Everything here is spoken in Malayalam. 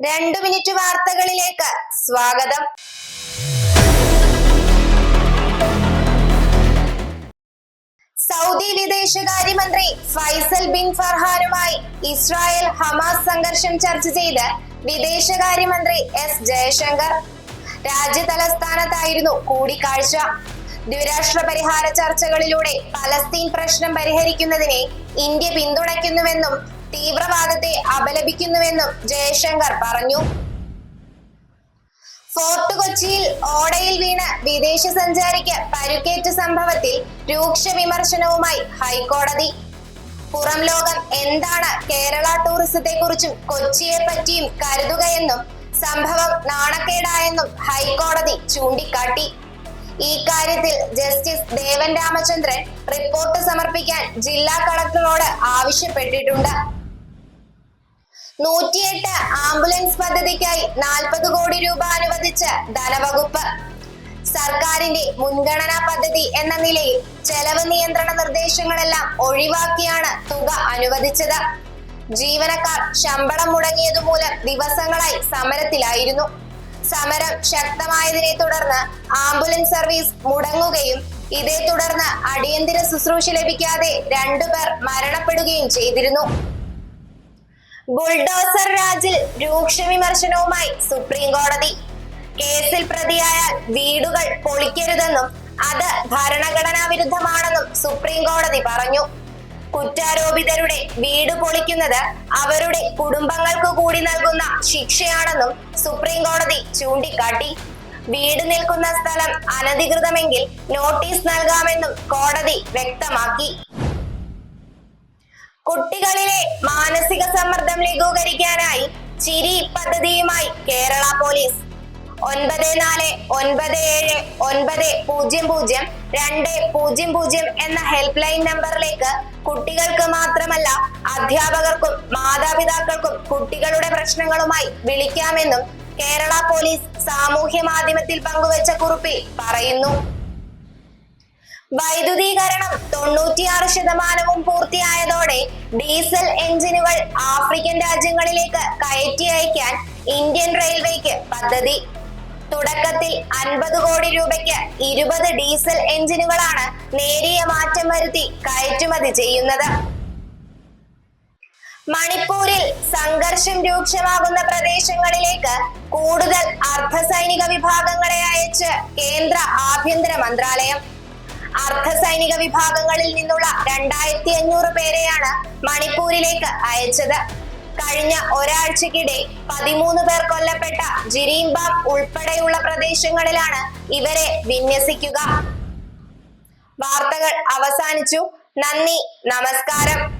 രണ്ടു മിനിറ്റ് വാർത്തകളിലേക്ക് സ്വാഗതം. സൗദി വിദേശകാര്യമന്ത്രി ഫൈസൽ ബിൻ ഫർഹാനുമായി ഇസ്രായേൽ ഹമാസ് സംഘർഷം ചർച്ച ചെയ്ത് വിദേശകാര്യമന്ത്രി എസ് ജയശങ്കർ. രാജ്യ തലസ്ഥാനത്തായിരുന്നു കൂടിക്കാഴ്ച. ദ്വിരാഷ്ട്ര പരിഹാര ചർച്ചകളിലൂടെ പലസ്തീൻ പ്രശ്നം പരിഹരിക്കുന്നതിനെ ഇന്ത്യ പിന്തുണയ്ക്കുന്നുവെന്നും തീവ്രവാദത്തെ അപലപിക്കുന്നുവെന്നും ജയശങ്കർ പറഞ്ഞു. ഫോർട്ട് കൊച്ചിയിൽ ഓടയിൽ വീണ വിദേശ സഞ്ചാരിക്ക് പരുക്കേറ്റ സംഭവത്തിൽ രൂക്ഷ വിമർശനവുമായി ഹൈക്കോടതി. പുറം ലോകം എന്താണ് കേരള ടൂറിസത്തെ കുറിച്ചും കൊച്ചിയെ പറ്റിയും കരുതുകയെന്നും സംഭവം നാണക്കേടായെന്നും ഹൈക്കോടതി ചൂണ്ടിക്കാട്ടി. ഈ കാര്യത്തിൽ ജസ്റ്റിസ് ദേവൻ രാമചന്ദ്രൻ റിപ്പോർട്ട് സമർപ്പിക്കാൻ ജില്ലാ കളക്ടറോട് ആവശ്യപ്പെട്ടിട്ടുണ്ട്. നൂറ്റിയെട്ട് ആംബുലൻസ് പദ്ധതിക്കായി നാൽപ്പത് കോടി രൂപ അനുവദിച്ച് ധനവകുപ്പ്. സർക്കാരിന്റെ മുൻഗണനാ പദ്ധതി എന്ന നിലയിൽ ചെലവ് നിയന്ത്രണ നിർദ്ദേശങ്ങളെല്ലാം ഒഴിവാക്കിയാണ് തുക അനുവദിച്ചത്. ജീവനക്കാർ ശമ്പളം മുടങ്ങിയതു മൂലം ദിവസങ്ങളായി സമരത്തിലായിരുന്നു. സമരം ശക്തമായതിനെ തുടർന്ന് ആംബുലൻസ് സർവീസ് മുടങ്ങുകയും ഇതേ തുടർന്ന് അടിയന്തര ശുശ്രൂഷ ലഭിക്കാതെ രണ്ടുപേർ മരണപ്പെടുകയും ചെയ്തിരുന്നു. ബുൾഡോസർ രാജിൽ രൂക്ഷ വിമർശനവുമായി സുപ്രീം കോടതി. കേസിൽ പ്രതിയായ വീടുകൾ പൊളിക്കരുതെന്നും അത് ഭരണഘടനാ വിരുദ്ധമാണെന്നും സുപ്രീം കോടതി പറഞ്ഞു. കുറ്റാരോപിതരുടെ വീട് പൊളിക്കുന്നത് അവരുടെ കുടുംബങ്ങൾക്ക് കൂടി നൽകുന്ന ശിക്ഷയാണെന്നും സുപ്രീം കോടതി ചൂണ്ടിക്കാട്ടി. വീട് നിൽക്കുന്ന സ്ഥലം അനധികൃതമെങ്കിൽ നോട്ടീസ് നൽകാമെന്നും കോടതി വ്യക്തമാക്കി. കുട്ടികളിലെ മാനസിക സമ്മർദ്ദം ലഘൂകരിക്കാനായി ചിരി പദ്ധതിയുമായി കേരള പോലീസ്. ഒൻപത് നാല് ഒൻപത് ഏഴ് ഒൻപത് പൂജ്യം പൂജ്യം രണ്ട് പൂജ്യം പൂജ്യം എന്ന ഹെൽപ്പ് ലൈൻ നമ്പറിലേക്ക് കുട്ടികൾക്ക് മാത്രമല്ല അധ്യാപകർക്കും മാതാപിതാക്കൾക്കും കുട്ടികളുടെ പ്രശ്നങ്ങളുമായി വിളിക്കാമെന്നും കേരള പോലീസ് സാമൂഹ്യ മാധ്യമത്തിൽ പങ്കുവച്ച കുറിപ്പിൽ പറയുന്നു. വൈദ്യുതീകരണം തൊണ്ണൂറ്റിയാറ് ശതമാനവും പൂർത്തിയായതോടെ ഡീസൽ എഞ്ചിനുകൾ ആഫ്രിക്കൻ രാജ്യങ്ങളിലേക്ക് കയറ്റി അയക്കാൻ ഇന്ത്യൻ റെയിൽവേക്ക് പദ്ധതി. തുടക്കത്തിൽ അൻപത് കോടി രൂപയ്ക്ക് ഇരുപത് ഡീസൽ എഞ്ചിനുകളാണ് നേരിയ മാറ്റം വരുത്തി കയറ്റുമതി ചെയ്യുന്നത്. മണിപ്പൂരിൽ സംഘർഷം രൂക്ഷമാകുന്ന പ്രദേശങ്ങളിലേക്ക് കൂടുതൽ അർദ്ധസൈനിക വിഭാഗങ്ങളെ അയച്ച് കേന്ദ്ര ആഭ്യന്തര മന്ത്രാലയം അർദ്ധസൈനിക വിഭാഗങ്ങളിൽ നിന്നുള്ള രണ്ടായിരത്തി അഞ്ഞൂറ് പേരെയാണ് മണിപ്പൂരിലേക്ക് അയച്ചത്. കഴിഞ്ഞ ഒരാഴ്ചക്കിടെ പതിമൂന്ന് പേർ കൊല്ലപ്പെട്ട ജിരീംബാം ഉൾപ്പെടെയുള്ള പ്രദേശങ്ങളിലാണ് ഇവരെ വിന്യസിക്കുക. വാർത്തകൾ അവസാനിച്ചു. നന്ദി. നമസ്കാരം.